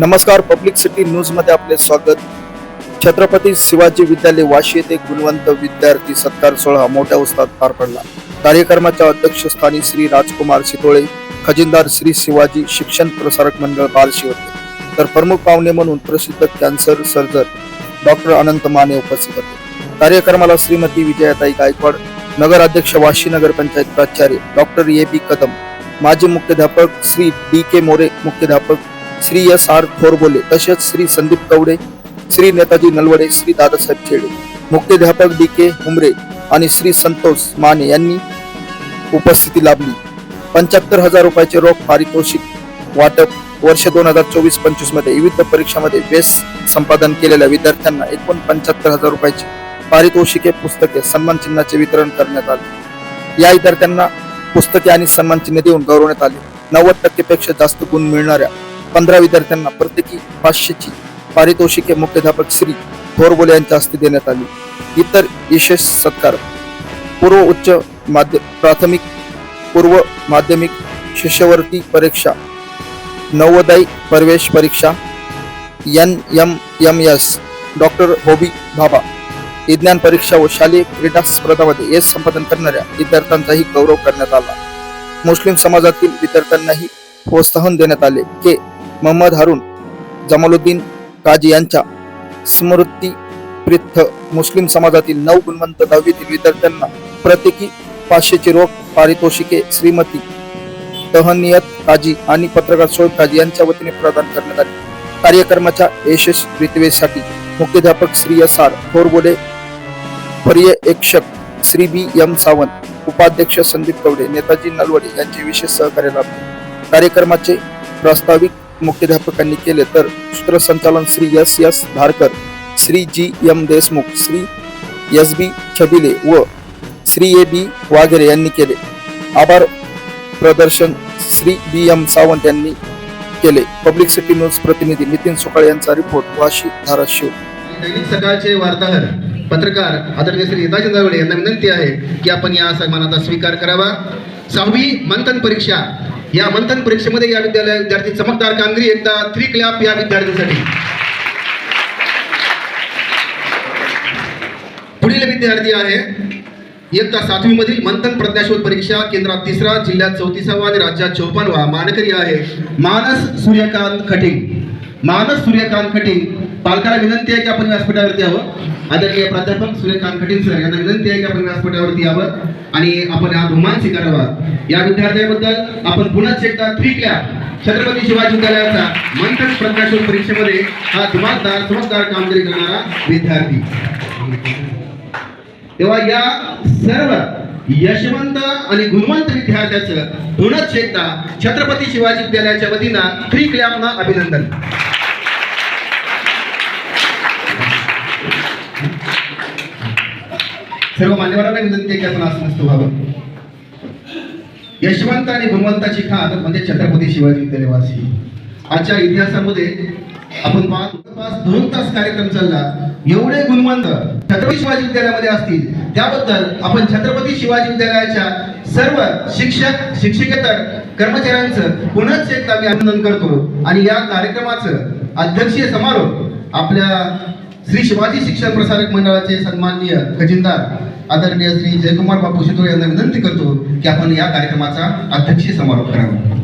नमस्कार public city न्यूजमध्ये आपले स्वागत. छत्रपती शिवाजी विद्यालय वाशी येथे गुणवंत विद्यार्थी सत्कार सोहळा मोठ्या उत्साहात पार पडला. कार्यक्रमाच्या अध्यक्षस्थानी श्री राजकुमार सितोळे खजिनदार श्री शिवाजी शिक्षण प्रसारक मंडळ बालशी होते. तर प्रमुख पाहुणे म्हणून प्रसिद्ध cancer surgeon doctor Anant Mane उपस्थित होते. कार्यक्रमाला श्रीमती विजयाताई गायकवाड नगराध्यक्ष वाशी नगर पंचायत प्राचार्य डॉक्टर ए बी कदम माजी मुख्याध्यापक श्री डी के मोरे मुख्याध्यापक श्री एस आर थोरबोले तसेच श्री संदीप कवडे श्री नेताजी नलवडे श्री दादासाहेब खेडे मुख्याध्यापक डी के हुमरे आणि श्री संतोष माने यांनी उपस्थिती लाभली. पंच्याहत्तर हजार रुपयाचे रोख पारितोषिक वाटप वर्ष दोन हजार चोवीस पंचवीसमध्ये विविध परीक्षामध्ये बेस संपादन केलेल्या विद्यार्थ्यांना एकूण पंच्याहत्तर हजार रुपयाचे पारितोषिके पुस्तके सन्मान चिन्हाचे वितरण करण्यात आले. या विद्यार्थ्यांना पुस्तके आणि सन्मान चिन्ह देऊन गौरवण्यात आले. नव्वद टक्केपेक्षा जास्त गुण मिळणाऱ्या पंधरा विद्यार्थ्यांना प्रत्येकी पाचशेची पारितोषिके मुख्याध्यापक श्री थोरबोले यांच्या हस्ते देण्यात आली. इतर विशेष सत्कार पूर्व उच्च माध्य प्राथमिक पूर्व माध्यमिक शिष्यवृत्ती परीक्षा नवोदय प्रवेश परीक्षा N M M S doctor Homi Bhabha विज्ञान परीक्षा व शालेय क्रीडा स्पर्धामध्ये यश संपादन करणाऱ्या विद्यार्थ्यांचाही गौरव करण्यात आला. मुस्लिम समाजातील विद्यार्थ्यांनाही प्रोत्साहन देण्यात आले. के. महम्मद हारून जमालुद्दीन काजी यांच्या स्मृती प्रिथ मुस्लिम समाजातील नऊ गुणवंत दहावीतील विद्यार्थ्यांना प्रत्येकी पाचशेची रोख पारितोषिके श्रीमती तहनियत काजी आणि पत्रकार शोध काजी यांच्या वतीने प्रदान करण्यात आली. कार्यक्रमाच्या यशस्वीतेसाठी मुख्याध्यापक श्री एस आर थोरबोले पर्यवेक्षक श्री बी एम सावंत उपाध्यक्ष संदीप कवडे नेताजी नलवडे यांचे विशेष सहकार्य लाभले कार्यक्रमाचे प्रास्ताविक मुख्याध्यापकांनी केले तर सूत्रसंचालन Shri S S Dharkar Shri G M Deshmukh Shri S B Chhabile व श्री ए बी वाघेरे यांनी केले. आभार प्रदर्शन श्री बी एम सावंत यांनी केले. पब्लिक सिटी न्यूज प्रतिनिधी नितीन सुकाळे यांचा रिपोर्ट वाशी धाराशिव. दैनिक सकाळचे वार्ताहर पत्रकार आदरणीय श्री नेताजी नरवडे यांना विनंती आहे की आपण या सन्मानाचा स्वीकार करावा. सहावी मंथन परीक्षा या मंथन परीक्षेमध्ये या विद्यालय विद्यार्थी चमकदार कामगिरी एकदा थ्री क्लॅप या विद्यार्थ्यांसाठी. पुढील विद्यार्थी आहे. इयत्ता सातवी मधील मंथन प्रज्ञाशोध परीक्षा केंद्रात तिसरा जिल्ह्यात चौतीसावा आणि राज्यात चौपन्नवा मानकरी आहे मानस सूर्यकांत खटिंग मानस सूर्यकांत खटिंग पालकाला विनंती आहे की आपण व्यासपीठावरती यावं. आदरणीय प्राध्यापक सूर्यकांत खटिंग सर यांना विनंती आहे की आपण व्यासपीठावरती यावं आणि आपण हा बहुमान स्वीकारावा या विद्यार्थ्याबद्दल आपण पुन्हा एकदा थ्री क्लॅप छत्रपती शिवाजी विद्यालयाचा मंथन प्रकाशन परीक्षेमध्ये हा धुमाकदार चमकदार कामगिरी करणारा विद्यार्थी. तेव्हा या सर्व यशवंत आणि गुणवंत विद्यार्थ्याचं पुनच एकदा छत्रपती शिवाजी विद्यालयाच्या वतीनं थ्री क्लॅपना अभिनंदन. सर्व मान्यवरांना विनंती आहे की आपण असं नसतो व्हावं. यशवंत आणि गुणवंताची खान म्हणजे छत्रपती शिवाजी विद्यालयवासी आजच्या इतिहासामध्ये आपण जवळपास दोन तास कार्यक्रम चालला. एवढे गुणवंत छत्रपती शिवाजी विद्यालयामध्ये असतील. त्याबद्दल आपण छत्रपती शिवाजी विद्यालयाच्या सर्व शिक्षक शिक्षिकेतर कर्मचाऱ्यांचं पुनच एकदा मी अभिनंदन करतो. आणि या कार्यक्रमाचं अध्यक्षीय समारोप आपल्या श्री शिवाजी शिक्षण प्रसारक मंडळाचे सन्माननीय खजिनदार आदरणीय श्री जयकुमार बापू शितोळे यांना विनंती करतो की आपण या कार्यक्रमाचा अध्यक्षीय समारोप करावा.